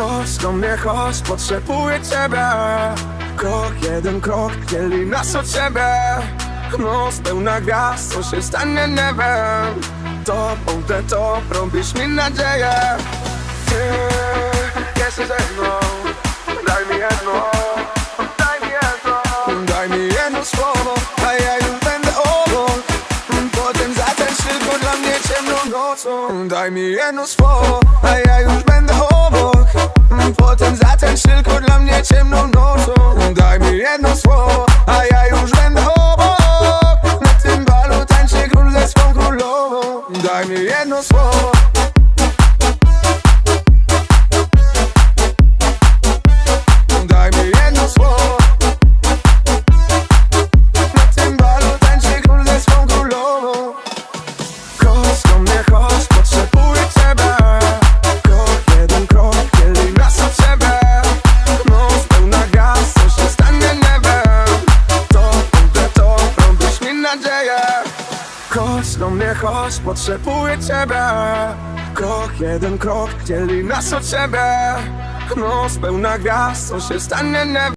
Chodź do mnie, chodź, potrzebuję ciebie. Krok, jeden krok, dzieli nas od siebie. Noc pełna gwiazd, co się stanie, nie wiem. Tobą te top, robisz mi nadzieję. Ty jesteś ze mną Daj mi jedno. Daj mi jedno. Daj mi jedno słowo A ja już będę obok Potem zatańcz tylko dla mnie ciemną nocą. Daj mi jedno słowo A ja jedno słowo. Daj mi jedno słowo. Na tym balu tańczy król ze swą Chodź do mnie, chodź, potrzebuję ciebie. Krok, jeden krok, dzieli nas od siebie. Noc pełna gwiazd, co się stanie, nie